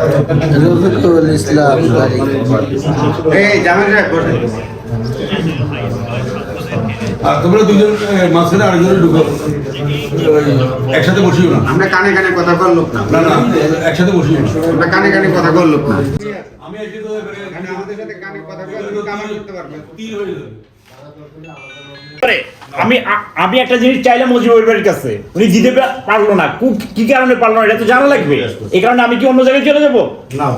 রফিকুল ইসলাম বাড়ি এই জামাই সাহেব বসে আর তোমরা দুজন মাঝখানে আরেকজনে ঢুকো। একসাথে বসিও না। আমরা কানে কানে কথা কর লোক না। না একসাথে বসিও না। আমরা কানে কানে কথা কর লোক না। আমি আজকে তো আমাদের সাথে কানে কথা কর লোক আমার করতে পারবে তিন হয়ে যাবে। আমি আমি একটা জিনিস চাইলাম মুজিবুর বাড়ির কাছে। উনি দিতে পারল না। কি কারণে পারল না? এটা তো জানা লাগবে। এই কারণে আমি কি অন্য জায়গায় চলে যাব? না।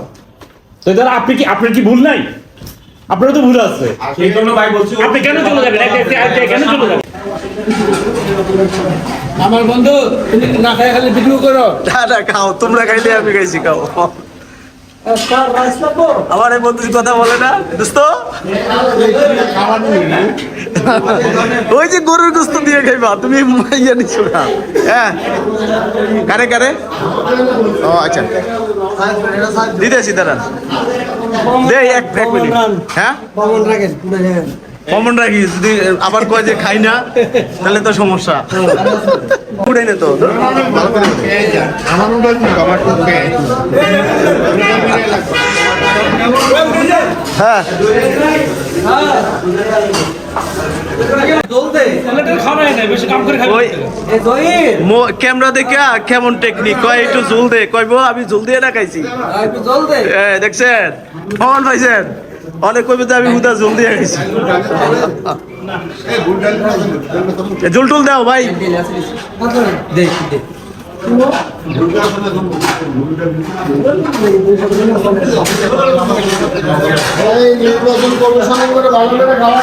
তো তাহলে আপনি কি আপনার কি ভুল নাই? আপনারও তো ভুল আছে। এই জন্য ভাই বলছি আপনি কেন চলে যাবেন? কেন চলে যাবেন? আমার বন্ধু তুমি না খাই খালি ভিডিও করো। না না খাও। তোমরা খাইলে আমি খাইছি খাও। আমার এই বন্ধু কথা বলে না দোস্ত। ওই যে গরুর গোস্ত দিয়ে খাইবা তুমি ইয়ে নিছো না। হ্যাঁ। কারে কারে? ও আচ্ছা। দিতেছি দাঁড়া দে এক এক মিনিট। হ্যাঁ? কমন রাখি যদি আবার কয় যে খাই না তাহলে তো সমস্যা। উড়ে নে তো। আমার তো হ্যাঁ মো- ক্যামেরা দেখে কেমন টেকনিক কয় একটু জুল দে কইব আমি জুল দিয়ে না খাইছি এ, দেখছেন পাইছেন অনেক কইবে যে আমি হুদা জুল দিয়ে খাইছি জুল টুল দাও ভাই নির্বাচন কমিশন করে বাংলাদেশে খাওয়া